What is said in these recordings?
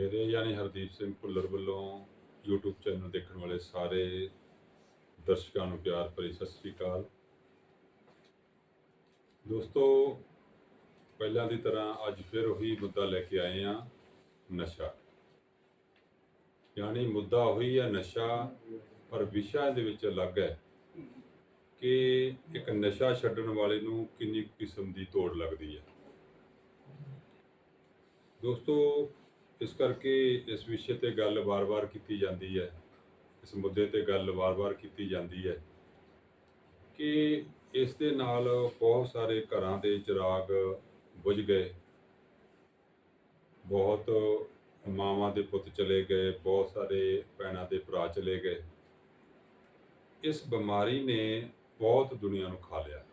ਮੇਰੇ ਯਾਨੀ ਹਰਦੀਪ ਸਿੰਘ ਭੁੱਲਰ ਵੱਲੋਂ YouTube ਚੈਨਲ ਦੇਖਣ ਵਾਲੇ ਸਾਰੇ ਦਰਸ਼ਕਾਂ ਨੂੰ ਪਿਆਰ ਭਰੀ ਸਤਿ ਸ੍ਰੀ ਅਕਾਲ। ਦੋਸਤੋ, ਪਹਿਲਾਂ ਦੀ ਤਰ੍ਹਾਂ ਅੱਜ ਫਿਰ ਉਹੀ ਮੁੱਦਾ ਲੈ ਕੇ ਆਏ ਆ ਨਸ਼ਾ। ਯਾਨੀ ਮੁੱਦਾ ਉਹੀ ਹੈ ਨਸ਼ਾ, ਪਰ ਵਿਸ਼ਾ ਇਹਦੇ ਵਿੱਚ ਅਲੱਗ ਹੈ ਕਿ ਇੱਕ ਨਸ਼ਾ ਛੱਡਣ ਵਾਲੇ ਨੂੰ ਕਿੰਨੀ ਕਿਸਮ ਦੀ ਤੋੜ ਲੱਗਦੀ ਹੈ। ਦੋਸਤੋ ਇਸ ਕਰਕੇ ਇਸ ਵਿਸ਼ੇ ਤੇ ਗੱਲ ਵਾਰ-ਵਾਰ ਕੀਤੀ ਜਾਂਦੀ ਹੈ। ਇਸ ਮੁੱਦੇ ਤੇ ਗੱਲ ਵਾਰ-ਵਾਰ ਕੀਤੀ ਜਾਂਦੀ ਹੈ ਕਿ ਇਸ ਦੇ ਨਾਲ ਬਹੁਤ ਸਾਰੇ ਘਰਾਂ ਦੇ ਚਿਰਾਗ ਬੁਝ ਗਏ। ਬਹੁਤ ਮਾਵਾਂ ਦੇ ਪੁੱਤ ਚਲੇ ਗਏ, ਬਹੁਤ ਸਾਰੇ ਭੈਣਾਂ ਦੇ ਭਰਾ ਚਲੇ ਗਏ। ਇਸ ਬਿਮਾਰੀ ਨੇ ਬਹੁਤ ਦੁਨੀਆ ਨੂੰ ਖਾ ਲਿਆ।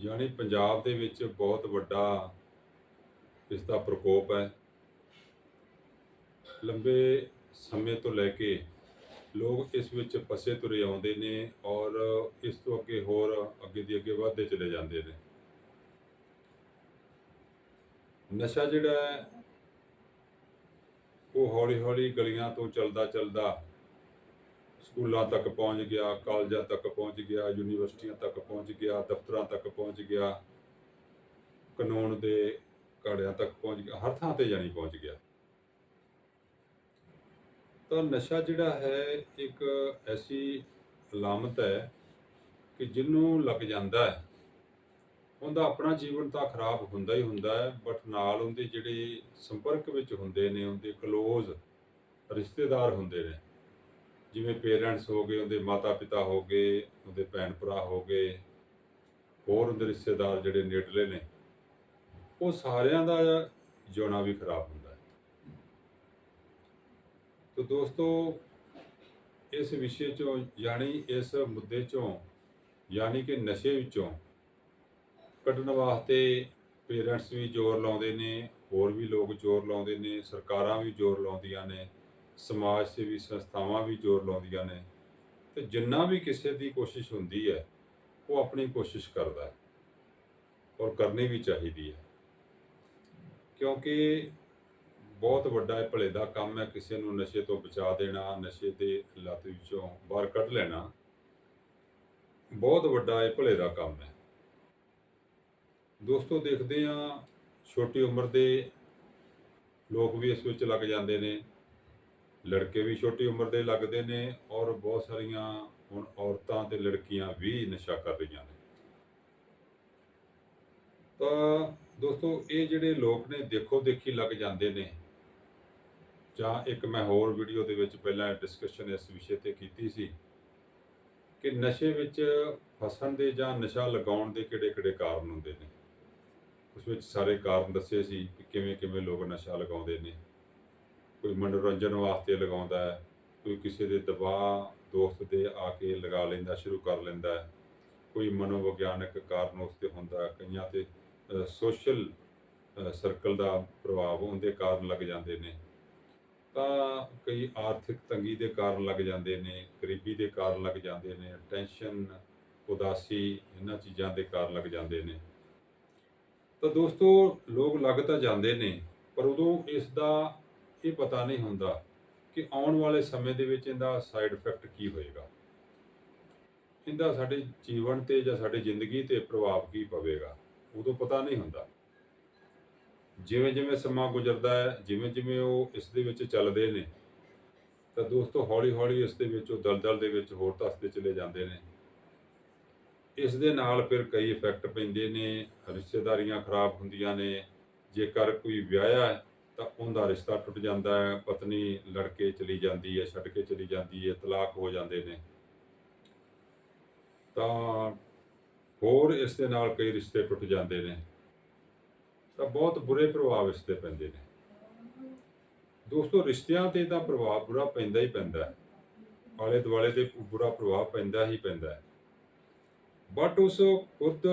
ਯਾਨੀ ਪੰਜਾਬ ਦੇ ਵਿੱਚ ਬਹੁਤ ਵੱਡਾ ਇਸ ਦਾ ਪ੍ਰਕੋਪ ਹੈ। ਲੰਬੇ ਸਮੇਂ ਤੋਂ ਲੈ ਕੇ ਲੋਕ ਇਸ ਵਿੱਚ ਫਸੇ ਤੁਰੇ ਆਉਂਦੇ ਨੇ ਔਰ ਇਸ ਤੋਂ ਅੱਗੇ ਹੋਰ ਅੱਗੇ ਦੀ ਅੱਗੇ ਵਧਦੇ ਚਲੇ ਜਾਂਦੇ ਨੇ। ਨਸ਼ਾ ਜਿਹੜਾ ਹੈ, ਉਹ ਹੌਲੀ ਹੌਲੀ ਗਲੀਆਂ ਤੋਂ ਚੱਲਦਾ ਚੱਲਦਾ ਸਕੂਲਾਂ ਤੱਕ ਪਹੁੰਚ ਗਿਆ, ਕਾਲਜਾਂ ਤੱਕ ਪਹੁੰਚ ਗਿਆ, ਯੂਨੀਵਰਸਿਟੀਆਂ ਤੱਕ ਪਹੁੰਚ ਗਿਆ, ਦਫ਼ਤਰਾਂ ਤੱਕ ਪਹੁੰਚ ਗਿਆ, ਕਾਨੂੰਨ ਦੇ ਘੜਿਆਂ ਤੱਕ ਪਹੁੰਚ ਗਿਆ, ਹਰ ਥਾਂ ਤੇ ਜਾਣੀ ਪਹੁੰਚ ਗਿਆ। ਤਾਂ ਨਸ਼ਾ ਜਿਹੜਾ ਹੈ, ਇੱਕ ਐਸੀ ਅਲਾਮਤ ਹੈ ਕਿ ਜਿਹਨੂੰ ਲੱਗ ਜਾਂਦਾ ਹੈ। ਉਹਦਾ ਆਪਣਾ ਜੀਵਨ ਤਾਂ ਖਰਾਬ ਹੁੰਦਾ ਹੀ ਹੁੰਦਾ ਹੈ ਬਟ ਨਾਲ ਉਹਦੇ ਜਿਹੜੇ ਸੰਪਰਕ ਵਿੱਚ ਹੁੰਦੇ ਨੇ, ਉਹਦੇ ਕਲੋਜ਼ ਰਿਸ਼ਤੇਦਾਰ ਹੁੰਦੇ ਨੇ। ਜਿਵੇਂ ਪੇਰੈਂਟਸ ਹੋ ਗਏ, ਉਹਦੇ ਮਾਤਾ ਪਿਤਾ ਹੋ ਗਏ, ਉਹਦੇ ਭੈਣ ਭਰਾ ਹੋ ਗਏ, ਹੋਰ ਉਹਦੇ ਰਿਸ਼ਤੇਦਾਰ ਜਿਹੜੇ ਨੇੜਲੇ ਨੇ, ਉਹ ਸਾਰਿਆਂ ਦਾ ਜਿਉਣਾ ਵੀ ਖਰਾਬ ਹੁੰਦਾ। ਤੋ ਦੋਸਤੋ, ਇਸ ਵਿਸ਼ੇ ਚੋਂ ਯਾਨੀ ਇਸ ਮੁੱਦੇ ਚੋਂ, ਯਾਨੀ ਕਿ ਨਸ਼ੇ ਵਿੱਚੋਂ ਕੱਢਣ ਵਾਸਤੇ ਪੇਰੈਂਟਸ ਵੀ ਜ਼ੋਰ ਲਾਉਂਦੇ ਨੇ, ਹੋਰ ਵੀ ਲੋਕ ਜ਼ੋਰ ਲਾਉਂਦੇ ਨੇ, ਸਰਕਾਰਾਂ ਵੀ ਜ਼ੋਰ ਲਾਉਂਦੀਆਂ ਨੇ, ਸਮਾਜ ਸੇਵੀ ਸੰਸਥਾਵਾਂ ਵੀ ਜ਼ੋਰ ਲਾਉਂਦੀਆਂ ਨੇ, ਤੇ ਜਿੰਨਾ ਵੀ ਕਿਸੇ ਦੀ ਕੋਸ਼ਿਸ਼ ਹੁੰਦੀ ਹੈ, ਉਹ ਆਪਣੀ ਕੋਸ਼ਿਸ਼ ਕਰਦਾ ਹੈ ਔਰ ਕਰਨੀ ਵੀ ਚਾਹੀਦੀ ਹੈ। ਕਿਉਂਕਿ ਬਹੁਤ ਵੱਡਾ ਇਹ ਭਲੇ ਦਾ ਕੰਮ ਹੈ ਕਿਸੇ ਨੂੰ ਨਸ਼ੇ ਤੋਂ ਬਚਾ ਦੇਣਾ, ਨਸ਼ੇ ਦੇ ਲੱਤ ਵਿੱਚੋਂ ਬਾਹਰ ਕੱਢ ਲੈਣਾ। ਬਹੁਤ ਵੱਡਾ ਇਹ ਭਲੇ ਦਾ ਕੰਮ ਹੈ। ਦੋਸਤੋ, ਦੇਖਦੇ ਆ ਛੋਟੀ ਉਮਰ ਦੇ ਲੋਕ ਵੀ ਇਸ ਵਿੱਚ ਲੱਗ ਜਾਂਦੇ ਨੇ। ਲੜਕੇ ਵੀ ਛੋਟੀ ਉਮਰ ਦੇ ਲੱਗਦੇ ਨੇ ਔਰ ਬਹੁਤ ਸਾਰੀਆਂ ਹੁਣ ਔਰਤਾਂ ਤੇ ਲੜਕੀਆਂ ਵੀ ਨਸ਼ਾ ਕਰ ਰਹੀਆਂ ਨੇ। ਤਾਂ ਦੋਸਤੋ, ਇਹ ਜਿਹੜੇ ਲੋਕ ਨੇ ਦੇਖੋ ਦੇਖੀ ਲੱਗ ਜਾਂਦੇ ਨੇ। ਜਾਂ ਇੱਕ ਮੈਂ ਹੋਰ ਵੀਡੀਓ ਦੇ ਵਿੱਚ ਪਹਿਲਾਂ ਡਿਸਕਸ਼ਨ ਇਸ ਵਿਸ਼ੇ ਤੇ ਕੀਤੀ ਸੀ ਕਿ ਨਸ਼ੇ ਵਿੱਚ ਫਸਣ ਦੇ ਜਾਂ ਨਸ਼ਾ ਲਗਾਉਣ ਦੇ ਕਿਹੜੇ-ਕਿਹੜੇ ਕਾਰਨ ਹੁੰਦੇ ਨੇ? ਉਸ ਵਿੱਚ ਸਾਰੇ ਕਾਰਨ ਦੱਸੇ ਸੀ ਕਿ ਕਿਵੇਂ ਕਿਵੇਂ ਲੋਕ ਨਸ਼ਾ ਲਗਾਉਂਦੇ ਨੇ। ਕੋਈ ਮਨੋਰੰਜਨ ਵਾਸਤੇ ਲਗਾਉਂਦਾ ਹੈ, ਕੋਈ ਕਿਸੇ ਦੇ ਦਬਾਅ ਦੋਸਤ ਦੇ ਆ ਕੇ ਲਗਾ ਲੈਂਦਾ, ਸ਼ੁਰੂ ਕਰ ਲੈਂਦਾ ਹੈ। ਕੋਈ ਮਨੋਵਿਗਿਆਨਕ ਕਾਰਨ ਉਸ ਤੇ ਹੁੰਦਾ ਕਈਆਂ ਤੇ ਸੋਸ਼ਲ ਸਰਕਲ ਦਾ ਪ੍ਰਭਾਵ ਉਹਦੇ ਕਾਰਨ ਲੱਗ ਜਾਂਦੇ ਨੇ। ਤਾਂ ਕਈ ਆਰਥਿਕ ਤੰਗੀ ਦੇ ਕਾਰਨ ਲੱਗ ਜਾਂਦੇ ਨੇ, ਗਰੀਬੀ ਦੇ ਕਾਰਨ ਲੱਗ ਜਾਂਦੇ ਨੇ, ਟੈਨਸ਼ਨ, ਉਦਾਸੀ ਇਹਨਾਂ ਚੀਜ਼ਾਂ ਦੇ ਕਾਰਨ ਲੱਗ ਜਾਂਦੇ ਨੇ। ਤਾਂ ਦੋਸਤੋ, ਲੋਕ ਲੱਗ ਤਾਂ ਜਾਂਦੇ ਨੇ, ਪਰ ਉਦੋਂ ਇਸ ਦਾ ਇਹ ਪਤਾ ਨਹੀਂ ਹੁੰਦਾ ਕਿ ਆਉਣ ਵਾਲੇ ਸਮੇਂ ਦੇ ਵਿੱਚ ਇਹਦਾ ਸਾਈਡ ਇਫੈਕਟ ਕੀ ਹੋਏਗਾ। ਇਹਦਾ ਸਾਡੇ ਜੀਵਨ ਤੇ ਜਾਂ ਸਾਡੀ ਜ਼ਿੰਦਗੀ ਤੇ ਪ੍ਰਭਾਵ ਕੀ ਪਵੇਗਾ, ਉਦੋਂ ਪਤਾ ਨਹੀਂ ਹੁੰਦਾ। ਜਿਵੇਂ ਜਿਵੇਂ ਸਮਾਂ ਗੁਜ਼ਰਦਾ ਹੈ, ਜਿਵੇਂ ਜਿਵੇਂ ਉਹ ਇਸ ਦੇ ਵਿੱਚ ਚੱਲਦੇ ਨੇ, ਤਾਂ ਦੋਸਤੋ ਹੌਲੀ ਹੌਲੀ ਇਸ ਦੇ ਵਿੱਚ, ਉਹ ਦਲਦਲ ਦੇ ਵਿੱਚ ਹੋਰ ਧੱਸਦੇ ਚਲੇ ਜਾਂਦੇ ਨੇ। ਇਸ ਦੇ ਨਾਲ ਫਿਰ ਕਈ ਇਫੈਕਟ ਪੈਂਦੇ ਨੇ, ਰਿਸ਼ਤੇਦਾਰੀਆਂ ਖਰਾਬ ਹੁੰਦੀਆਂ ਨੇ, ਜੇਕਰ ਕੋਈ ਵਿਆਹਿਆ ਹੈ, ਤਾਂ ਉਹਦਾ ਰਿਸ਼ਤਾ ਟੁੱਟ ਜਾਂਦਾ ਹੈ, ਪਤਨੀ ਲੜਕੇ ਚਲੀ ਜਾਂਦੀ ਹੈ, ਛੱਡ ਕੇ ਚਲੀ ਜਾਂਦੀ ਹੈ, ਤਲਾਕ ਹੋ ਜਾਂਦੇ ਨੇ। ਤਾਂ ਹੋਰ ਇਸ ਦੇ ਨਾਲ ਕਈ ਰਿਸ਼ਤੇ ਟੁੱਟ ਜਾਂਦੇ ਨੇ। ਤਾਂ ਬਹੁਤ ਬੁਰੇ ਪ੍ਰਭਾਵ ਇਸ ਤੇ ਪੈਂਦੇ ਨੇ। ਦੋਸਤੋ, ਰਿਸ਼ਤਿਆਂ ਤੇ ਤਾਂ ਪ੍ਰਭਾਵ ਬੁਰਾ ਪੈਂਦਾ ਹੀ ਪੈਂਦਾ ਹੈ। ਆਲੇ ਦੁਆਲੇ ਤੇ ਬੁਰਾ ਪ੍ਰਭਾਵ ਪੈਂਦਾ ਹੀ ਪੈਂਦਾ ਹੈ। ਬਟ ਉਸ ਖੁਦ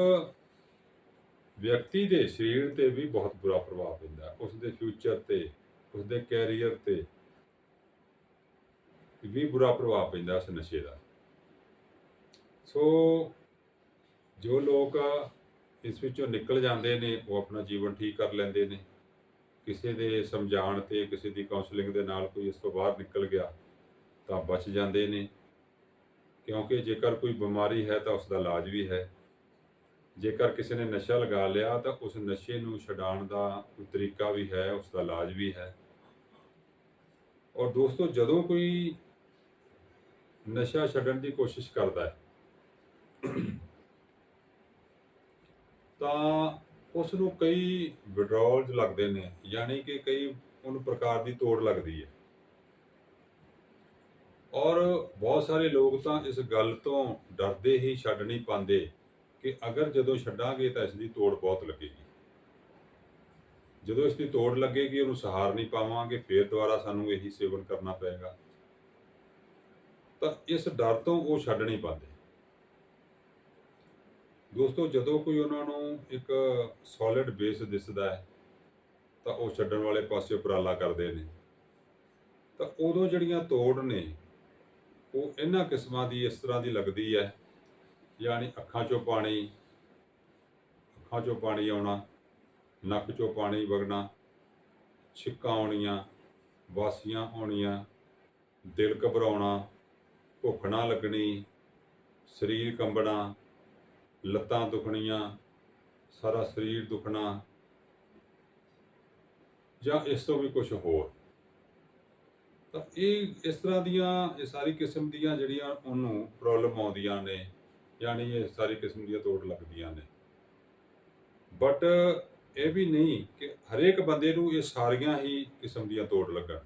ਵਿਅਕਤੀ ਦੇ ਸਰੀਰ ਤੇ ਵੀ ਬਹੁਤ ਬੁਰਾ ਪ੍ਰਭਾਵ ਪੈਂਦਾ ਹੈ। ਉਸ ਦੇ ਫਿਊਚਰ ਤੇ, ਉਸ ਦੇ ਕੈਰੀਅਰ ਤੇ ਵੀ ਬੁਰਾ ਪ੍ਰਭਾਵ ਪੈਂਦਾ ਇਸ ਨਸ਼ੇ ਦਾ। ਸੋ ਜੋ ਲੋਕ ਇਸ ਵਿੱਚੋਂ ਨਿਕਲ ਜਾਂਦੇ ਨੇ, ਉਹ ਆਪਣਾ ਜੀਵਨ ਠੀਕ ਕਰ ਲੈਂਦੇ ਨੇ। ਕਿਸੇ ਦੇ ਸਮਝਾਉਣ ਤੇ, ਕਿਸੇ ਦੀ ਕਾਉਂਸਲਿੰਗ ਦੇ ਨਾਲ ਕੋਈ ਇਸ ਤੋਂ ਬਾਹਰ ਨਿਕਲ ਗਿਆ, ਤਾਂ ਬਚ ਜਾਂਦੇ ਨੇ। ਕਿਉਂਕਿ ਜੇਕਰ ਕੋਈ ਬਿਮਾਰੀ ਹੈ, ਤਾਂ ਉਸ ਦਾ ਇਲਾਜ ਵੀ ਹੈ। ਜੇਕਰ ਕਿਸੇ ਨੇ ਨਸ਼ਾ ਲਗਾ ਲਿਆ, ਤਾਂ ਉਸ ਨਸ਼ੇ ਨੂੰ ਛਡਾਉਣ ਦਾ ਕੋਈ ਤਰੀਕਾ ਵੀ ਹੈ ਉਸ ਦਾ ਇਲਾਜ ਵੀ ਹੈ। ਔਰ ਦੋਸਤੋ, ਜਦੋਂ ਕੋਈ ਨਸ਼ਾ ਛੱਡਣ ਦੀ ਕੋਸ਼ਿਸ਼ ਕਰਦਾ ਹੈ ਤਾਂ ਉਸ ਨੂੰ ਕਈ ਵਿਡਰਾਲਸ ਲੱਗਦੇ ਨੇ, ਯਾਨੀ ਕਿ ਕਈ ਉਹਨੂੰ ਪ੍ਰਕਾਰ ਦੀ ਤੋੜ ਲੱਗਦੀ ਹੈ। ਔਰ ਬਹੁਤ ਸਾਰੇ ਲੋਕ ਤਾਂ ਇਸ ਗੱਲ ਤੋਂ ਡਰਦੇ ਹੀ ਛੱਡ ਨਹੀਂ ਪਾਉਂਦੇ ਕਿ ਅਗਰ ਜਦੋਂ ਛੱਡਾਂਗੇ ਤਾਂ ਇਸ ਦੀ ਤੋੜ ਬਹੁਤ ਲੱਗੇਗੀ। ਜਦੋਂ ਇਸ ਦੀ ਤੋੜ ਲੱਗੇਗੀ, ਉਹਨੂੰ ਸਹਾਰ ਨਹੀਂ ਪਾਵਾਂਗੇ, ਫੇਰ ਦੁਬਾਰਾ ਸਾਨੂੰ ਇਹੀ ਸੇਵਨ ਕਰਨਾ ਪਏਗਾ। ਤਾਂ ਇਸ ਡਰ ਤੋਂ ਉਹ ਛੱਡ ਨਹੀਂ ਪਾਉਂਦੇ। ਦੋਸਤੋ, ਜਦੋਂ ਕੋਈ ਉਹਨਾਂ ਨੂੰ ਇੱਕ ਸੋਲਿਡ ਬੇਸ ਦਿਸਦਾ ਹੈ, ਤਾਂ ਉਹ ਛੱਡਣ ਵਾਲੇ ਪਾਸੇ ਉਪਰਾਲਾ ਕਰਦੇ ਨੇ। ਤਾਂ ਉਦੋਂ ਜਿਹੜੀਆਂ ਤੋੜ ਨੇ, ਉਹ ਇਹਨਾਂ ਕਿਸਮਾਂ ਦੀ ਇਸ ਤਰ੍ਹਾਂ ਦੀ ਲੱਗਦੀ ਹੈ, ਯਾਨੀ ਅੱਖਾਂ 'ਚੋਂ ਪਾਣੀ, ਅੱਖਾਂ 'ਚੋਂ ਪਾਣੀ ਆਉਣਾ, ਨੱਕ 'ਚੋਂ ਪਾਣੀ ਵਗਣਾ, ਛਿੱਕਾਂ ਆਉਣੀਆਂ, ਵਾਸੀਆਂ ਆਉਣੀਆਂ, ਦਿਲ ਘਬਰਾਉਣਾ, ਭੁੱਖ ਨਾ ਲੱਗਣੀ, ਸਰੀਰ ਕੰਬਣਾ ਲੱਤਾਂ ਦੁਖਣੀਆਂ, ਸਾਰਾ ਸਰੀਰ ਦੁਖਣਾ, ਜਾਂ ਇਸ ਤੋਂ ਵੀ ਕੁਝ ਹੋਰ। ਤਾਂ ਇਹ ਇਸ ਤਰ੍ਹਾਂ ਦੀਆਂ, ਇਹ ਸਾਰੀ ਕਿਸਮ ਦੀਆਂ ਜਿਹੜੀਆਂ ਉਹਨੂੰ ਪ੍ਰੋਬਲਮ ਆਉਂਦੀਆਂ ਨੇ, ਯਾਨੀ ਇਹ ਸਾਰੀ ਕਿਸਮ ਦੀਆਂ ਤੋੜ ਲੱਗਦੀਆਂ ਨੇ। ਬਟ ਇਹ ਵੀ ਨਹੀਂ ਕਿ ਹਰੇਕ ਬੰਦੇ ਨੂੰ ਇਹ ਸਾਰੀਆਂ ਹੀ ਕਿਸਮ ਦੀਆਂ ਤੋੜ ਲੱਗਣ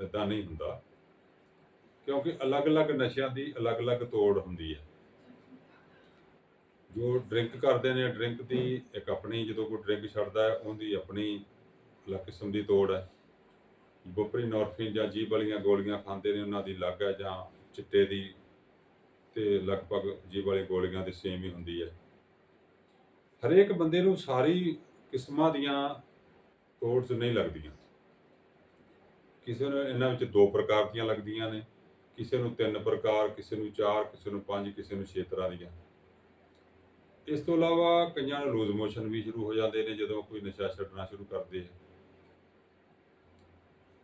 ਇਦਾਂ ਨਹੀਂ ਹੁੰਦਾ। ਕਿਉਂਕਿ ਅਲੱਗ-ਅਲੱਗ ਨਸ਼ਿਆਂ ਦੀ ਅਲੱਗ-ਅਲੱਗ ਤੋੜ ਹੁੰਦੀ ਹੈ। ਜੋ ਡਰਿੰਕ ਕਰਦੇ ਨੇ, ਡਰਿੰਕ ਦੀ ਇੱਕ ਆਪਣੀ ਜਦੋਂ ਕੋਈ ਡਰਿੰਕ ਛੱਡਦਾ ਹੈ, ਉਹਦੀ ਆਪਣੀ ਅਲੱਗ ਕਿਸਮ ਦੀ ਤੋੜ ਹੈ। ਬੁਪਰੀਨੋਰਫਿਨ ਜਾਂ ਜੀਭ ਵਾਲੀਆਂ ਗੋਲੀਆਂ ਖਾਂਦੇ ਨੇ, ਉਹਨਾਂ ਦੀ ਅਲੱਗ ਹੈ ਜਾਂ ਚਿੱਟੇ ਦੀ ਤੇ ਲਗਭਗ ਜੀਬ ਵਾਲੀ ਗੋਲੀਆਂ ਦੀ ਸੇਮ ਹੀ ਹੁੰਦੀ ਹੈ। ਹਰੇਕ ਬੰਦੇ ਨੂੰ ਸਾਰੀ ਕਿਸਮਾਂ ਦੀਆਂ ਤੋੜਸ ਨਹੀਂ ਲੱਗਦੀਆਂ। ਕਿਸੇ ਨੂੰ ਇਹਨਾਂ ਵਿੱਚ ਦੋ ਪ੍ਰਕਾਰ ਦੀਆਂ ਲੱਗਦੀਆਂ ਨੇ, ਕਿਸੇ ਨੂੰ ਤਿੰਨ ਪ੍ਰਕਾਰ, ਕਿਸੇ ਨੂੰ ਚਾਰ, ਕਿਸੇ ਨੂੰ ਪੰਜ, ਕਿਸੇ ਨੂੰ ਛੇ ਤਰ੍ਹਾਂ ਦੀਆਂ। ਇਸ ਤੋਂ ਇਲਾਵਾ ਕਈਆਂ ਨੂੰ ਲੂਜ਼ ਮੋਸ਼ਨ ਵੀ ਸ਼ੁਰੂ ਹੋ ਜਾਂਦੇ ਨੇ ਜਦੋਂ ਕੋਈ ਨਸ਼ਾ ਛੱਡਣਾ ਸ਼ੁਰੂ ਕਰਦੇ ਆ।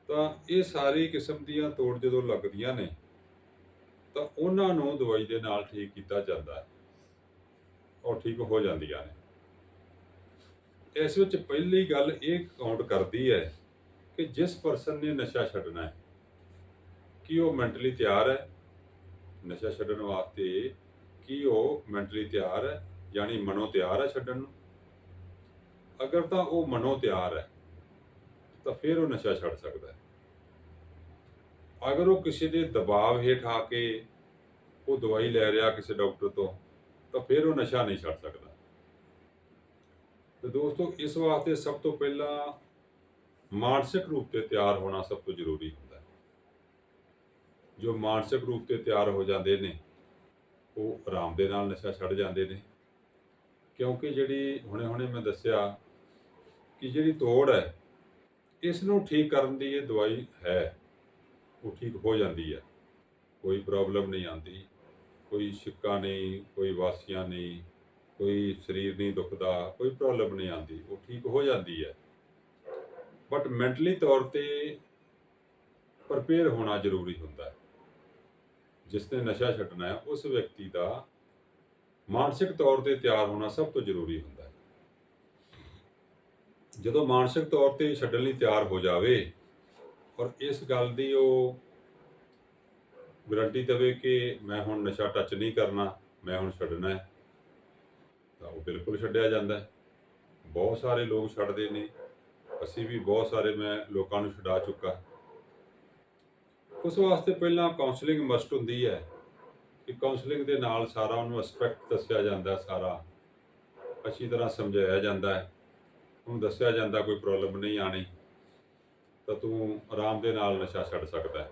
ਤਾਂ ਇਹ ਸਾਰੀ ਕਿਸਮ ਦੀਆਂ ਤੋੜ ਜਦੋਂ ਲੱਗਦੀਆਂ ਨੇ, ਤਾਂ ਉਹਨਾਂ ਨੂੰ ਦਵਾਈ ਦੇ ਨਾਲ ਠੀਕ ਕੀਤਾ ਜਾਂਦਾ ਹੈ। ਔਰ ਠੀਕ ਹੋ ਜਾਂਦੀਆਂ ਨੇ। ਇਸ ਵਿੱਚ ਪਹਿਲੀ ਗੱਲ ਇਹ ਕਾਊਂਟ ਕਰਦੀ ਹੈ ਕਿ ਜਿਸ ਪਰਸਨ ਨੇ ਨਸ਼ਾ ਛੱਡਣਾ ਹੈ, ਕੀ ਉਹ ਮੈਂਟਲੀ ਤਿਆਰ ਹੈ? ਨਸ਼ਾ ਛੱਡਣ ਵਾਸਤੇ ਕੀ ਉਹ ਮੈਂਟਲੀ ਤਿਆਰ ਹੈ? ਯਾਨੀ ਮਨੋ ਤਿਆਰ ਹੈ ਛੱਡਣ ਨੂੰ। ਅਗਰ ਤਾਂ ਉਹ ਮਨੋ ਤਿਆਰ ਹੈ, ਤਾਂ ਫਿਰ ਉਹ ਨਸ਼ਾ ਛੱਡ ਸਕਦਾ ਹੈ। ਅਗਰ ਉਹ ਕਿਸੇ ਦੇ ਦਬਾਅ ਹੇਠ ਆ ਕੇ ਉਹ ਦਵਾਈ ਲੈ ਰਿਹਾ ਕਿਸੇ ਡਾਕਟਰ ਤੋਂ, ਤਾਂ ਫਿਰ ਉਹ ਨਸ਼ਾ ਨਹੀਂ ਛੱਡ ਸਕਦਾ। ਤੇ ਦੋਸਤੋ, ਇਸ ਵਾਸਤੇ ਸਭ ਤੋਂ ਪਹਿਲਾਂ ਮਾਨਸਿਕ ਰੂਪ ਤੇ ਤਿਆਰ ਹੋਣਾ ਸਭ ਤੋਂ ਜ਼ਰੂਰੀ ਹੁੰਦਾ ਹੈ। ਜੋ ਮਾਨਸਿਕ ਰੂਪ ਤੇ ਤਿਆਰ ਹੋ ਜਾਂਦੇ ਨੇ, ਉਹ ਆਰਾਮ ਦੇ ਨਾਲ ਨਸ਼ਾ ਛੱਡ ਜਾਂਦੇ ਨੇ। ਕਿਉਂਕਿ ਜਿਹੜੀ ਹੁਣੇ-ਹੁਣੇ ਮੈਂ ਦੱਸਿਆ ਕਿ ਜਿਹੜੀ ਤੋੜ ਹੈ ਇਸ ਨੂੰ ਠੀਕ ਕਰਨ ਦੀ ਇਹ ਦਵਾਈ ਹੈ। ਉਹ ਠੀਕ ਹੋ ਜਾਂਦੀ ਹੈ। ਕੋਈ ਪ੍ਰੋਬਲਮ ਨਹੀਂ ਆਉਂਦੀ, ਕੋਈ ਸਿੱਕਾ ਨਹੀਂ, ਕੋਈ ਵਾਸੀਆਂ ਨਹੀਂ, ਕੋਈ ਸਰੀਰ ਨਹੀਂ ਦੁਖਦਾ, ਕੋਈ ਪ੍ਰੋਬਲਮ ਨਹੀਂ ਆਉਂਦੀ। ਉਹ ਠੀਕ ਹੋ ਜਾਂਦੀ ਹੈ। ਬਟ ਮੈਂਟਲੀ ਤੌਰ ਤੇ ਪ੍ਰਪੇਅਰ ਹੋਣਾ ਜ਼ਰੂਰੀ ਹੁੰਦਾ ਹੈ। ਜਿਸ ਨੇ ਨਸ਼ਾ ਛੱਡਣਾ ਹੈ, ਉਸ ਵਿਅਕਤੀ ਦਾ ਮਾਨਸਿਕ ਤੌਰ ਤੇ ਤਿਆਰ ਹੋਣਾ ਸਭ ਤੋਂ ਜ਼ਰੂਰੀ ਹੁੰਦਾ ਹੈ। ਜਦੋਂ ਮਾਨਸਿਕ ਤੌਰ ਤੇ ਛੱਡਣ ਲਈ ਤਿਆਰ ਹੋ ਜਾਵੇ, ਔਰ ਇਸ ਗੱਲ ਦੀ ਉਹ ਗਰੰਟੀ ਦੇਵੇ ਕਿ ਮੈਂ ਹੁਣ ਨਸ਼ਾ ਟੱਚ ਨਹੀਂ ਕਰਨਾ, ਮੈਂ ਹੁਣ ਛੱਡਣਾ ਹੈ, ਤਾਂ ਉਹ ਬਿਲਕੁਲ ਛੱਡਿਆ ਜਾਂਦਾ ਹੈ। ਬਹੁਤ ਸਾਰੇ ਲੋਕ ਛੱਡਦੇ ਨੇ, ਅਸੀਂ ਵੀ ਬਹੁਤ ਸਾਰੇ ਮੈਂ ਲੋਕਾਂ ਨੂੰ ਛੁਡਾ ਚੁੱਕਾ। ਉਸ ਵਾਸਤੇ ਪਹਿਲਾਂ ਕਾਉਂਸਲਿੰਗ ਮਸਟ ਹੁੰਦੀ ਹੈ। ਕਿ ਕਾਉਂਸਲਿੰਗ ਦੇ ਨਾਲ ਸਾਰਾ ਉਹਨੂੰ ਐਸਪੈਕਟ ਦੱਸਿਆ ਜਾਂਦਾ ਸਾਰਾ। ਅੱਛੀ ਤਰ੍ਹਾਂ ਸਮਝਾਇਆ ਜਾਂਦਾ ਹੈ। ਉਹਨੂੰ ਦੱਸਿਆ ਜਾਂਦਾ ਕੋਈ ਪ੍ਰੋਬਲਮ ਨਹੀਂ ਆਣੀ ਤਾਂ ਤੂੰ ਆਰਾਮ ਦੇ ਨਾਲ ਨਸ਼ਾ ਛੱਡ ਸਕਦਾ ਹੈ।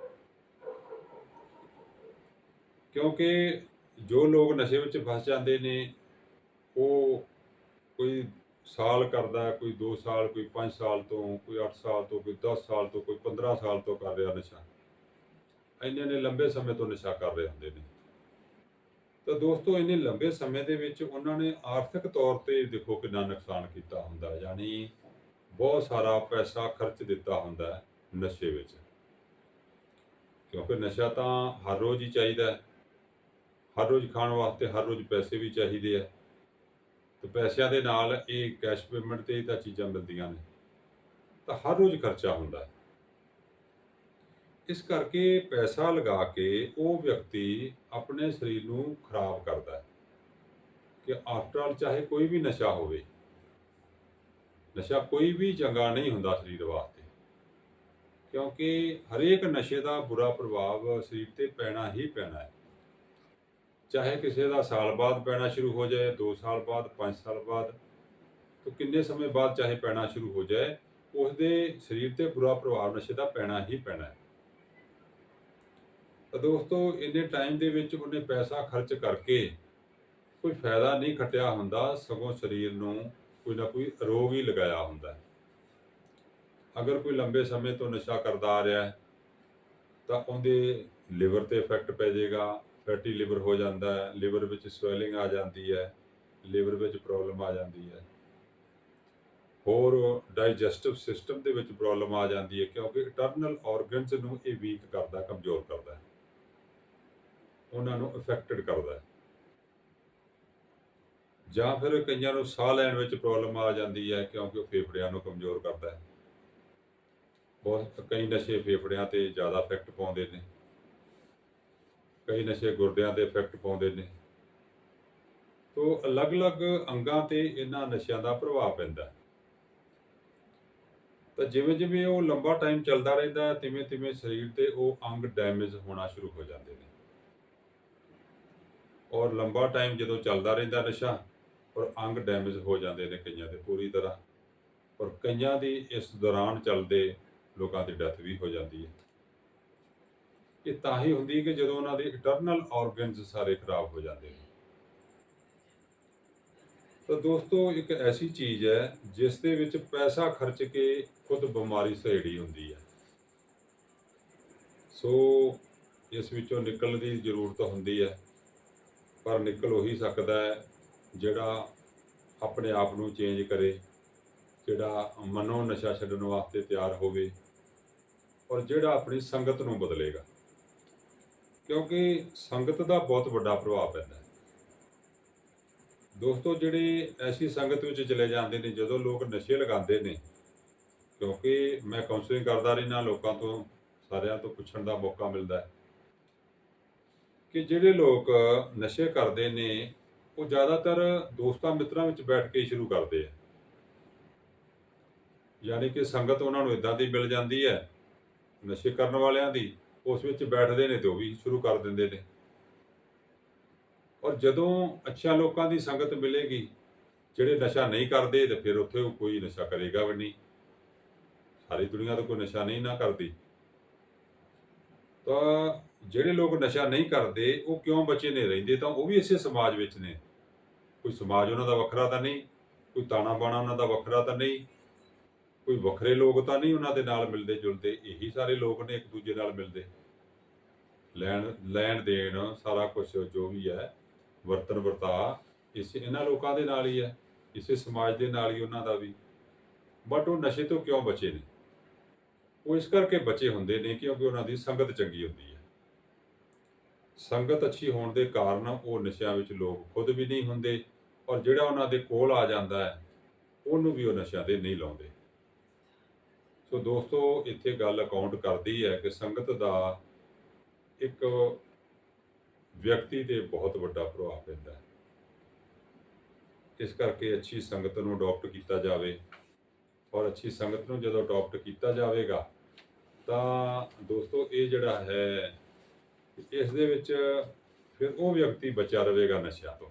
ਕਿਉਂਕਿ ਜੋ ਲੋਕ ਨਸ਼ੇ ਵਿੱਚ ਫਸ ਜਾਂਦੇ ਨੇ, ਉਹ ਕੋਈ ਸਾਲ ਕਰਦਾ ਕੋਈ 2 ਸਾਲ, ਕੋਈ 5 ਸਾਲ ਤੋਂ, ਕੋਈ 8 ਸਾਲ ਤੋਂ, ਕੋਈ 10 ਸਾਲ ਤੋਂ, ਕੋਈ 15 ਸਾਲ ਤੋਂ ਕਰ ਰਿਹਾ ਨਸ਼ਾ। ਇੰਨੇ ਨੇ ਲੰਬੇ ਸਮੇਂ ਤੋਂ ਨਸ਼ਾ ਕਰ ਰਹੇ ਹੁੰਦੇ ਨੇ। ਤਾਂ ਦੋਸਤੋ, ਇੰਨੇ ਲੰਬੇ ਸਮੇਂ ਦੇ ਵਿੱਚ ਉਹਨਾਂ ਨੇ ਆਰਥਿਕ ਤੌਰ ਤੇ ਦੇਖੋ ਕਿੰਨਾ ਨੁਕਸਾਨ ਕੀਤਾ ਹੁੰਦਾ ਯਾਨੀ ਬਹੁਤ ਸਾਰਾ ਪੈਸਾ ਖਰਚ ਦਿੱਤਾ ਹੁੰਦਾ ਨਸ਼ੇ ਵਿੱਚ। ਕਿਉਂਕਿ ਨਸ਼ਾ ਤਾਂ ਹਰ ਰੋਜ਼ ਹੀ ਚਾਹੀਦਾ ਹੈ। ਹਰ ਰੋਜ਼ ਖਾਣ ਵਾਸਤੇ ਹਰ ਰੋਜ਼ ਪੈਸੇ ਵੀ ਚਾਹੀਦੇ ਆ। ਤੇ ਪੈਸਿਆਂ ਦੇ ਨਾਲ ਇਹ ਕੈਸ਼ ਪੇਮੈਂਟ ਤੇ ਤਾਂ ਚੀਜ਼ਾਂ ਮਿਲਦੀਆਂ ਨੇ। ਤਾਂ ਹਰ ਰੋਜ਼ ਖਰਚਾ ਹੁੰਦਾ ਹੈ। ਇਸ ਕਰਕੇ ਪੈਸਾ ਲਗਾ ਕੇ ਉਹ ਵਿਅਕਤੀ ਆਪਣੇ ਸਰੀਰ ਨੂੰ ਖਰਾਬ ਕਰਦਾ ਹੈ। ਕਿ ਆਫਟਰ ਆਲ ਚਾਹੇ ਕੋਈ ਵੀ ਨਸ਼ਾ ਹੋਵੇ, ਨਸ਼ਾ ਕੋਈ ਵੀ ਚੰਗਾ ਨਹੀਂ ਹੁੰਦਾ ਸਰੀਰ ਵਾਸਤੇ। ਕਿਉਂਕਿ ਹਰੇਕ ਨਸ਼ੇ ਦਾ ਬੁਰਾ ਪ੍ਰਭਾਵ ਸਰੀਰ ਤੇ ਪੈਣਾ ਹੀ ਪੈਣਾ ਹੈ। ਚਾਹੇ ਕਿਸੇ ਦਾ ਸਾਲ ਬਾਅਦ ਪੈਣਾ ਸ਼ੁਰੂ ਹੋ ਜਾਏ 2 ਸਾਲ ਬਾਅਦ 5 ਸਾਲ ਬਾਅਦ, ਤੋਂ ਕਿੰਨੇ ਸਮੇਂ ਬਾਅਦ ਚਾਹੇ ਪੈਣਾ ਸ਼ੁਰੂ ਹੋ ਜਾਏ ਉਸ ਦੇ ਸਰੀਰ ਤੇ ਬੁਰਾ ਪ੍ਰਭਾਵ ਨਸ਼ੇ ਦਾ ਪੈਣਾ ਹੀ ਪੈਣਾ ਹੈ। ਤਾਂ ਦੋਸਤੋ, ਇੰਨੇ ਟਾਈਮ ਦੇ ਵਿੱਚ ਉਹਨੇ ਪੈਸਾ ਖਰਚ ਕਰਕੇ ਕੋਈ ਫਾਇਦਾ ਨਹੀਂ ਖੱਟਿਆ ਹੁੰਦਾ, ਸਗੋਂ ਸਰੀਰ ਨੂੰ ਕੋਈ ਨਾ ਕੋਈ ਰੋਗ ਹੀ ਲਗਾਇਆ ਹੁੰਦਾ ਅਗਰ ਕੋਈ ਲੰਬੇ ਸਮੇਂ ਤੋਂ ਨਸ਼ਾ ਕਰਦਾ ਆ ਰਿਹਾ ਤਾਂ ਉਹਦੇ ਲਿਵਰ ਤੇ ਇਫੈਕਟ ਪੈ ਜਾਏਗਾ ਫੈਟੀ ਲਿਵਰ ਹੋ ਜਾਂਦਾ ਹੈ ਲਿਵਰ ਵਿੱਚ ਸਵੈਲਿੰਗ ਆ ਜਾਂਦੀ ਹੈ ਲਿਵਰ ਵਿੱਚ ਪ੍ਰੋਬਲਮ ਆ ਜਾਂਦੀ ਹੈ। ਹੋਰ ਡਾਈਜੈਸਟਿਵ ਸਿਸਟਮ ਦੇ ਵਿੱਚ ਪ੍ਰੋਬਲਮ ਆ ਜਾਂਦੀ ਹੈ, ਕਿਉਂਕਿ ਇੰਟਰਨਲ ਆਰਗਨਸ ਨੂੰ ਇਹ ਵੀਕ ਕਰਦਾ, ਕਮਜ਼ੋਰ ਕਰਦਾ ਉਹਨਾਂ ਨੂੰ ਇਫੈਕਟਡ ਕਰਦਾ ਹੈ। ਜਾਂ ਫਿਰ ਕਈਆਂ ਨੂੰ ਸਾਹ ਲੈਣ ਵਿੱਚ ਪ੍ਰੋਬਲਮ ਆ ਜਾਂਦੀ ਹੈ ਕਿਉਂਕਿ ਉਹ ਫੇਫੜਿਆਂ ਨੂੰ ਕਮਜ਼ੋਰ ਕਰਦਾ ਹੈ। ਬਹੁਤ ਕਈ ਨਸ਼ੇ ਫੇਫੜਿਆਂ ਤੇ ਜ਼ਿਆਦਾ ਇਫੈਕਟ ਪਾਉਂਦੇ ਨੇ। ਕਈ ਨਸ਼ੇ ਗੁਰਦਿਆਂ ਤੇ ਇਫੈਕਟ ਪਾਉਂਦੇ ਨੇ। ਤੋਂ ਅਲੱਗ-ਅਲੱਗ ਅੰਗਾਂ ਤੇ ਇਹਨਾਂ ਨਸ਼ਿਆਂ ਦਾ ਪ੍ਰਭਾਵ ਪੈਂਦਾ ਤਾਂ ਜਿਵੇਂ ਜਿਵੇਂ ਉਹ ਲੰਬਾ ਟਾਈਮ ਚੱਲਦਾ ਰਹਿੰਦਾ ਤਿਵੇਂ ਤਿਵੇਂ ਸਰੀਰ ਤੇ ਉਹ ਅੰਗ ਡੈਮੇਜ ਹੋਣਾ ਸ਼ੁਰੂ ਹੋ ਜਾਂਦੇ ਨੇ। ਔਰ ਲੰਬਾ ਟਾਈਮ ਜਦੋਂ ਚੱਲਦਾ ਰਹਿੰਦਾ ਨਸ਼ਾ, ਔਰ ਅੰਗ ਡੈਮੇਜ ਹੋ ਜਾਂਦੇ ਨੇ ਕਈਆਂ ਦੇ ਪੂਰੀ ਤਰ੍ਹਾਂ। ਔਰ ਕਈਆਂ ਦੀ ਇਸ ਦੌਰਾਨ ਚੱਲਦੇ ਲੋਕਾਂ ਦੀ ਡੈਥ ਵੀ ਹੋ ਜਾਂਦੀ ਹੈ। ਇਹ ਤਾਂ ਹੀ ਹੁੰਦੀ ਕਿ ਜਦੋਂ ਉਹਨਾਂ ਦੇ ਇੰਟਰਨਲ ਆਰਗਨਸ ਸਾਰੇ ਖਰਾਬ ਹੋ ਜਾਂਦੇ ਨੇ। ਤਾਂ ਦੋਸਤੋ, ਇੱਕ ਐਸੀ ਚੀਜ਼ ਹੈ, ਜਿਸ ਦੇ ਵਿੱਚ ਪੈਸਾ ਖਰਚ ਕੇ ਖੁਦ ਬਿਮਾਰੀ ਸਹੇੜੀ ਹੁੰਦੀ ਹੈ। ਸੋ, ਇਸ ਵਿੱਚੋਂ ਨਿਕਲਣ ਦੀ ਜ਼ਰੂਰਤ ਹੁੰਦੀ ਹੈ। ਪਰ ਨਿਕਲ ਉਹੀ ਸਕਦਾ ਹੈ ਜਿਹੜਾ ਆਪਣੇ ਆਪ ਨੂੰ ਚੇਂਜ ਕਰੇ, ਜਿਹੜਾ ਮਨੋ ਨਸ਼ਾ ਛੱਡਣ ਵਾਸਤੇ ਤਿਆਰ ਹੋਵੇ ਔਰ ਜਿਹੜਾ ਆਪਣੀ ਸੰਗਤ ਨੂੰ ਬਦਲੇਗਾ। ਕਿਉਂਕਿ ਸੰਗਤ ਦਾ ਬਹੁਤ ਵੱਡਾ ਪ੍ਰਭਾਵ ਪੈਂਦਾ ਹੈ। ਦੋਸਤੋ, ਜਿਹੜੇ ਐਸੀ ਸੰਗਤ ਵਿੱਚ ਚਲੇ ਜਾਂਦੇ ਨੇ, ਜਦੋਂ ਲੋਕ ਨਸ਼ੇ ਲਗਾਉਂਦੇ ਨੇ, ਕਿਉਂਕਿ ਮੈਂ ਕਾਉਂਸਲਿੰਗ ਕਰਦਾ ਰਹਿਣਾ ਲੋਕਾਂ ਤੋਂ ਸਾਰਿਆਂ ਤੋਂ ਪੁੱਛਣ ਦਾ ਮੌਕਾ ਮਿਲਦਾ ਹੈ ਕਿ ਜਿਹੜੇ ਲੋਕ ਨਸ਼ੇ ਕਰਦੇ ਨੇ, ਉਹ ਜ਼ਿਆਦਾਤਰ ਦੋਸਤਾਂ ਮਿੱਤਰਾਂ ਵਿੱਚ ਬੈਠ ਕੇ ਹੀ ਸ਼ੁਰੂ ਕਰਦੇ ਆ। ਯਾਨੀ ਕਿ ਸੰਗਤ ਉਹਨਾਂ ਨੂੰ ਇਦਾਂ ਦੀ ਮਿਲ ਜਾਂਦੀ ਹੈ, ਨਸ਼ੇ ਕਰਨ ਵਾਲਿਆਂ ਦੀ, ਉਸ ਵਿੱਚ ਬੈਠਦੇ ਨੇ ਤੇ ਉਹ ਵੀ ਸ਼ੁਰੂ ਕਰ ਦਿੰਦੇ ਨੇ। ਔਰ ਜਦੋਂ ਅੱਛਾ ਲੋਕਾਂ ਦੀ ਸੰਗਤ ਮਿਲੇਗੀ, ਜਿਹੜੇ ਨਸ਼ਾ ਨਹੀਂ ਕਰਦੇ, ਤੇ ਫਿਰ ਉੱਥੇ ਕੋਈ ਨਸ਼ਾ ਕਰੇਗਾ ਵੀ ਨਹੀਂ। ਸਾਰੀ ਦੁਨੀਆ ਤਾਂ ਕੋਈ ਨਸ਼ਾ ਨਹੀਂ ਨਾ ਕਰਦੀ। ਤਾਂ ਜਿਹੜੇ ਲੋਕ ਨਸ਼ਾ ਨਹੀਂ ਕਰਦੇ, ਉਹ ਕਿਉਂ ਬਚੇ ਨੇ, ਰਹਿੰਦੇ ਤਾਂ ਉਹ ਵੀ ਇਸੇ ਸਮਾਜ ਵਿੱਚ ਨੇ। ਕੋਈ ਸਮਾਜ ਉਹਨਾਂ ਦਾ ਵੱਖਰਾ ਤਾਂ ਨਹੀਂ, ਕੋਈ ਤਾਣਾ ਬਾਣਾ ਉਹਨਾਂ ਦਾ ਵੱਖਰਾ ਤਾਂ ਨਹੀਂ, ਕੋਈ ਵੱਖਰੇ ਲੋਕ ਤਾਂ ਨਹੀਂ ਉਹਨਾਂ ਦੇ ਨਾਲ ਮਿਲਦੇ ਜੁਲਦੇ, ਇਹੀ ਸਾਰੇ ਲੋਕ ਨੇ ਇੱਕ ਦੂਜੇ ਨਾਲ ਮਿਲਦੇ। ਲੈਣ ਲੈਣ ਦੇਣ ਸਾਰਾ ਕੁਝ ਜੋ ਵੀ ਹੈ, ਵਰਤਨ ਵਰਤਾ ਇਸ ਇਹਨਾਂ ਲੋਕਾਂ ਦੇ ਨਾਲ ਹੀ ਹੈ, ਇਸੇ ਸਮਾਜ ਦੇ ਨਾਲ ਹੀ ਉਹਨਾਂ ਦਾ ਵੀ। ਬਟ ਉਹ ਨਸ਼ੇ ਤੋਂ ਕਿਉਂ ਬਚੇ ਨੇ? ਉਹ ਇਸ ਕਰਕੇ ਬਚੇ ਹੁੰਦੇ ਨੇ ਕਿਉਂਕਿ ਉਹਨਾਂ ਦੀ ਸੰਗਤ ਚੰਗੀ ਹੁੰਦੀ ਹੈ। ਸੰਗਤ ਅੱਛੀ ਹੋਣ ਦੇ ਕਾਰਨ ਉਹ ਨਸ਼ਿਆਂ ਵਿੱਚ ਲੋਕ ਖੁਦ ਵੀ ਨਹੀਂ ਹੁੰਦੇ ਔਰ ਜਿਹੜਾ ਉਹਨਾਂ ਦੇ ਕੋਲ ਆ ਜਾਂਦਾ ਹੈ, ਉਹਨੂੰ ਵੀ ਉਹ ਨਸ਼ਿਆਂ ਤੇ ਨਹੀਂ ਲਾਉਂਦੇ। ਸੋ ਦੋਸਤੋ, ਇੱਥੇ ਗੱਲ ਅਕਾਊਂਟ ਕਰਦੀ ਹੈ ਕਿ ਸੰਗਤ ਦਾ ਇੱਕ ਵਿਅਕਤੀ ਤੇ ਬਹੁਤ ਵੱਡਾ ਪ੍ਰਭਾਵ ਪੈਂਦਾ ਹੈ। ਇਸ ਕਰਕੇ ਅੱਛੀ ਸੰਗਤ ਨੂੰ ਅਡਾਪਟ ਕੀਤਾ ਜਾਵੇ ਔਰ ਅੱਛੀ ਸੰਗਤ ਨੂੰ ਜਦੋਂ ਅਡਾਪਟ ਕੀਤਾ ਜਾਵੇਗਾ ਤਾਂ ਦੋਸਤੋ, ਇਹ ਜਿਹੜਾ ਹੈ ਇਸ ਦੇ ਵਿੱਚ ਫਿਰ ਉਹ ਵਿਅਕਤੀ ਬਚਿਆ ਰਹੇਗਾ ਨਸ਼ਿਆਂ ਤੋਂ।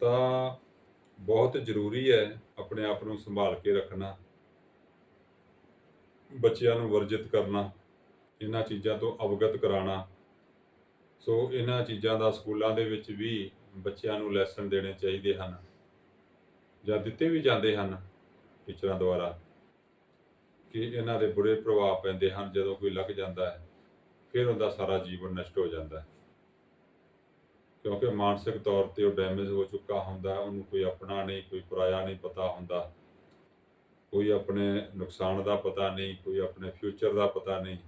ਤਾਂ ਬਹੁਤ ਜ਼ਰੂਰੀ ਹੈ ਆਪਣੇ ਆਪ ਨੂੰ ਸੰਭਾਲ ਕੇ ਰੱਖਣਾ, ਬੱਚਿਆਂ ਨੂੰ ਵਰਜਿਤ ਕਰਨਾ, ਇਹਨਾਂ ਚੀਜ਼ਾਂ ਤੋਂ ਅਵਗਤ ਕਰਾਉਣਾ। ਸੋ ਇਹਨਾਂ ਚੀਜ਼ਾਂ ਦਾ ਸਕੂਲਾਂ ਦੇ ਵਿੱਚ ਵੀ ਬੱਚਿਆਂ ਨੂੰ ਲੈਸਨ ਦੇਣੇ ਚਾਹੀਦੇ ਹਨ ਜਾਂ ਦਿੱਤੇ ਵੀ ਜਾਂਦੇ ਹਨ ਟੀਚਰਾਂ ਦੁਆਰਾ ਕਿ ਇਹਨਾਂ ਦੇ ਬੁਰੇ ਪ੍ਰਭਾਵ ਪੈਂਦੇ ਹਨ ਜਦੋਂ ਕੋਈ ਲੱਗ ਜਾਂਦਾ ਹੈ। ਫਿਰ ਉਹਦਾ ਸਾਰਾ ਜੀਵਨ ਨਸ਼ਟ ਹੋ ਜਾਂਦਾ ਹੈ। ਕਿਉਂਕਿ ਮਾਨਸਿਕ ਤੌਰ ਤੇ ਉਹ ਡੈਮੇਜ ਹੋ ਚੁੱਕਾ ਹੁੰਦਾ, ਉਹਨੂੰ ਕੋਈ ਆਪਣਾ ਨਹੀਂ, ਕੋਈ ਪਰਾਇਆ ਨਹੀਂ ਪਤਾ ਹੁੰਦਾ। ਕੋਈ ਆਪਣੇ ਨੁਕਸਾਨ ਦਾ ਪਤਾ ਨਹੀਂ, ਕੋਈ ਆਪਣੇ ਫਿਊਚਰ ਦਾ ਪਤਾ ਨਹੀਂ।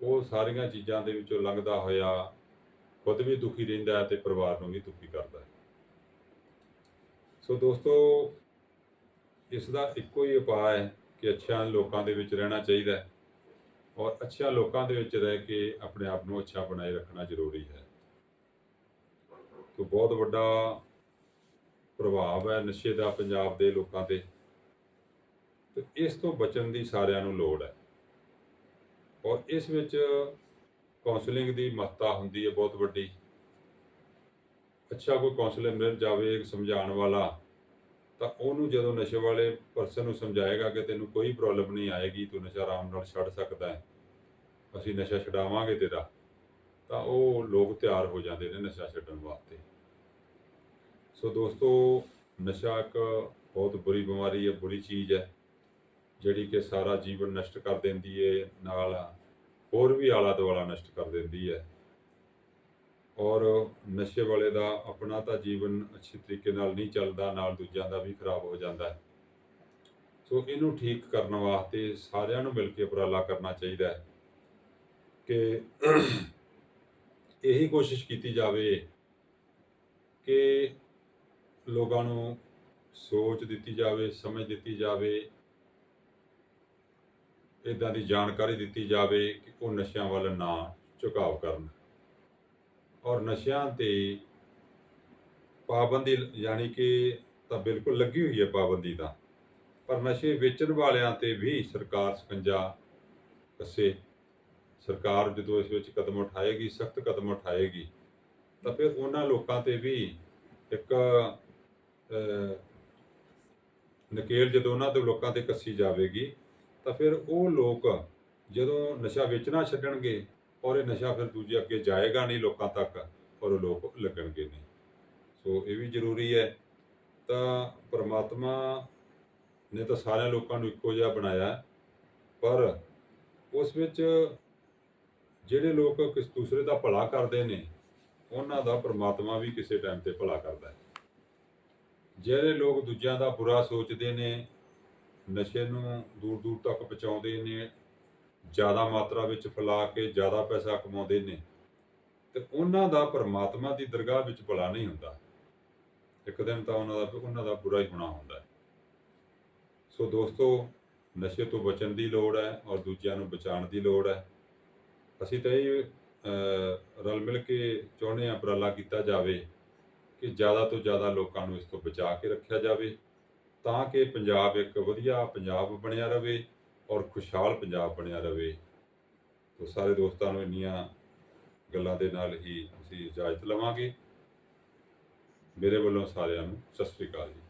ਉਹ ਸਾਰੀਆਂ ਚੀਜ਼ਾਂ ਦੇ ਵਿੱਚੋਂ ਲੰਘਦਾ ਹੋਇਆ ਖੁਦ ਵੀ ਦੁਖੀ ਰਹਿੰਦਾ ਹੈ ਤੇ ਪਰਿਵਾਰ ਨੂੰ ਵੀ ਦੁਖੀ ਕਰਦਾ ਹੈ। ਸੋ ਦੋਸਤੋ, ਇਸ ਦਾ ਇੱਕੋ ਹੀ ਉਪਾਅ ਹੈ ਕਿ ਅੱਛਿਆਂ ਲੋਕਾਂ ਦੇ ਵਿੱਚ ਰਹਿਣਾ ਚਾਹੀਦਾ ਹੈ। ਔਰ ਅੱਛਾ ਲੋਕਾਂ ਦੇ ਵਿੱਚ ਰਹਿ ਕੇ ਆਪਣੇ ਆਪ ਨੂੰ ਅੱਛਾ ਬਣਾਏ ਰੱਖਣਾ ਜ਼ਰੂਰੀ ਹੈ। ਤੋ ਬਹੁਤ ਵੱਡਾ ਪ੍ਰਭਾਵ ਹੈ ਨਸ਼ੇ ਦਾ ਪੰਜਾਬ ਦੇ ਲੋਕਾਂ ਤੇ। ਤੇ ਇਸ ਤੋਂ ਬਚਣ ਦੀ ਸਾਰਿਆਂ ਨੂੰ ਲੋੜ ਹੈ। ਔਰ ਇਸ ਵਿੱਚ ਕਾਉਂਸਲਿੰਗ ਦੀ ਮਹੱਤਤਾ ਹੁੰਦੀ ਹੈ ਬਹੁਤ ਵੱਡੀ। ਅੱਛਾ ਕੋਈ ਕਾਉਂਸਲਰ ਮਿਲ ਜਾਵੇ ਸਮਝਾਉਣ ਵਾਲਾ ਤਾਂ ਉਹਨੂੰ ਜਦੋਂ ਨਸ਼ੇ ਵਾਲੇ ਪਰਸਨ ਨੂੰ ਸਮਝਾਏਗਾ ਕਿ ਤੈਨੂੰ ਕੋਈ ਪ੍ਰੋਬਲਮ ਨਹੀਂ ਆਏਗੀ, ਤੂੰ ਨਸ਼ਾ ਆਰਾਮ ਨਾਲ ਛੱਡ ਸਕਦਾ ਹੈ, ਅਸੀਂ ਨਸ਼ਾ ਛਡਾਵਾਂਗੇ ਤੇਰਾ, ਤਾਂ ਉਹ ਲੋਕ ਤਿਆਰ ਹੋ ਜਾਂਦੇ ਨੇ ਨਸ਼ਾ ਛੱਡਣ ਵਾਸਤੇ। ਸੋ ਦੋਸਤੋ, ਨਸ਼ਾ ਇੱਕ ਬਹੁਤ ਬੁਰੀ ਬਿਮਾਰੀ ਹੈ, ਬੁਰੀ ਚੀਜ਼ ਹੈ, ਜਿਹੜੀ ਕਿ ਸਾਰਾ ਜੀਵਨ ਨਸ਼ਟ ਕਰ ਦਿੰਦੀ ਹੈ, ਨਾਲ ਹੋਰ ਵੀ ਆਲਾ ਦੁਆਲਾ ਨਸ਼ਟ ਕਰ ਦਿੰਦੀ ਹੈ। ਔਰ ਨਸ਼ੇ ਵਾਲੇ ਦਾ ਆਪਣਾ ਤਾਂ ਜੀਵਨ ਅੱਛੇ ਤਰੀਕੇ ਨਾਲ ਨਹੀਂ ਚੱਲਦਾ, ਨਾਲ ਦੂਜਿਆਂ ਦਾ ਵੀ ਖਰਾਬ ਹੋ ਜਾਂਦਾ ਹੈ। ਸੋ ਇਹਨੂੰ ਠੀਕ ਕਰਨ ਵਾਸਤੇ ਸਾਰਿਆਂ ਨੂੰ ਮਿਲ ਕੇ ਉਪਰਾਲਾ ਕਰਨਾ ਚਾਹੀਦਾ ਹੈ ਕਿ ਇਹੀ ਕੋਸ਼ਿਸ਼ ਕੀਤੀ ਜਾਵੇ ਕਿ ਲੋਕਾਂ ਨੂੰ ਸੋਚ ਦਿੱਤੀ ਜਾਵੇ, ਸਮਝ ਦਿੱਤੀ ਜਾਵੇ ਇਦਾਂ ਦੀ ਜਾਣਕਾਰੀ ਦਿੱਤੀ ਜਾਵੇ ਕਿ ਉਹ ਨਸ਼ਿਆਂ ਵੱਲ ਨਾ ਝੁਕਾਵ ਕਰਨ। ਔਰ ਨਸ਼ਿਆਂ ਤੇ ਪਾਬੰਦੀ ਯਾਨੀ ਕਿ ਤਾਂ ਬਿਲਕੁਲ ਲੱਗੀ ਹੋਈ ਹੈ ਪਾਬੰਦੀ ਤਾਂ। ਪਰ ਨਸ਼ੇ ਵੇਚਣ ਵਾਲਿਆਂ ਤੇ ਵੀ ਸਰਕਾਰ ਸਕੰਜਾ ਕੱਸੇ। ਸਰਕਾਰ ਜਦੋਂ ਇਸ ਵਿੱਚ ਕਦਮ ਉਠਾਏਗੀ, ਸਖਤ ਕਦਮ ਉਠਾਏਗੀ, ਤਾਂ ਫਿਰ ਉਹਨਾਂ ਲੋਕਾਂ ਤੇ ਵੀ ਇੱਕ ਨਕੇਲ ਜਦੋਂ ਉਹਨਾਂ ਦੇ ਲੋਕਾਂ ਤੇ ਕੱਸੀ ਜਾਵੇਗੀ, ਤਾਂ ਫਿਰ ਉਹ ਲੋਕ ਜਦੋਂ ਨਸ਼ਾ ਵੇਚਣਾ ਛੱਡਣਗੇ ਔਰ ਇਹ ਨਸ਼ਾ ਫਿਰ ਦੂਜੇ ਅੱਗੇ ਜਾਏਗਾ ਨਹੀਂ ਲੋਕਾਂ ਤੱਕ, ਔਰ ਉਹ ਲੋਕ ਲੱਗਣਗੇ ਨਹੀਂ। ਸੋ ਇਹ ਵੀ ਜ਼ਰੂਰੀ ਹੈ। ਤਾਂ ਪਰਮਾਤਮਾ ਨੇ ਤਾਂ ਸਾਰਿਆਂ ਲੋਕਾਂ ਨੂੰ ਇੱਕੋ ਜਿਹਾ ਬਣਾਇਆ ਪਰ ਉਸ ਵਿੱਚ ਜਿਹੜੇ ਲੋਕ ਕਿਸ ਦੂਸਰੇ ਦਾ ਭਲਾ ਕਰਦੇ ਨੇ, ਉਹਨਾਂ ਦਾ ਪਰਮਾਤਮਾ ਵੀ ਕਿਸੇ ਟਾਈਮ ਤੇ ਭਲਾ ਕਰਦਾ ਹੈ। ਜਿਹੜੇ ਲੋਕ ਦੂਜਿਆਂ ਦਾ ਬੁਰਾ ਸੋਚਦੇ ਨੇ, ਨਸ਼ੇ ਨੂੰ ਦੂਰ ਦੂਰ ਤੱਕ ਪਹੁੰਚਾਉਂਦੇ ਨੇ ਜ਼ਿਆਦਾ ਮਾਤਰਾ ਵਿੱਚ ਫੈਲਾ ਕੇ ਜ਼ਿਆਦਾ ਪੈਸਾ ਕਮਾਉਂਦੇ ਨੇ, ਤੇ ਉਹਨਾਂ ਦਾ ਪਰਮਾਤਮਾ ਦੀ ਦਰਗਾਹ ਵਿੱਚ ਭਲਾ ਨਹੀਂ ਹੁੰਦਾ। ਇੱਕ ਦਿਨ ਤਾਂ ਉਹਨਾਂ ਦਾ ਉਹਨਾਂ ਦਾ ਬੁਰਾ ਹੀ ਹੋਣਾ ਹੁੰਦਾ ਹੈ। ਸੋ ਦੋਸਤੋ, ਨਸ਼ੇ ਤੋਂ ਬਚਣ ਦੀ ਲੋੜ ਹੈ ਔਰ ਦੂਜਿਆਂ ਨੂੰ ਬਚਾਉਣ ਦੀ ਲੋੜ ਹੈ। ਅਸੀਂ ਤਾਂ ਇਹ ਰਲ ਮਿਲ ਕੇ ਚਾਹੁੰਦੇ ਹਾਂ, ਉਪਰਾਲਾ ਕੀਤਾ ਜਾਵੇ ਕਿ ਜ਼ਿਆਦਾ ਤੋਂ ਜ਼ਿਆਦਾ ਲੋਕਾਂ ਨੂੰ ਇਸ ਤੋਂ ਬਚਾ ਕੇ ਰੱਖਿਆ ਜਾਵੇ, ਤਾਂ ਕਿ ਪੰਜਾਬ ਇੱਕ ਵਧੀਆ ਪੰਜਾਬ ਬਣਿਆ ਰਹੇ ਔਰ ਖੁਸ਼ਹਾਲ ਪੰਜਾਬ ਬਣਿਆ ਰਵੇ। ਤੋ ਸਾਰੇ ਦੋਸਤਾਂ ਨੂੰ ਇੰਨੀਆਂ ਗੱਲਾਂ ਦੇ ਨਾਲ ਹੀ ਅਸੀਂ ਇਜਾਜ਼ਤ ਲਵਾਂਗੇ। ਮੇਰੇ ਵੱਲੋਂ ਸਾਰਿਆਂ ਨੂੰ ਸਤਿ ਸ੍ਰੀ ਅਕਾਲ ਜੀ।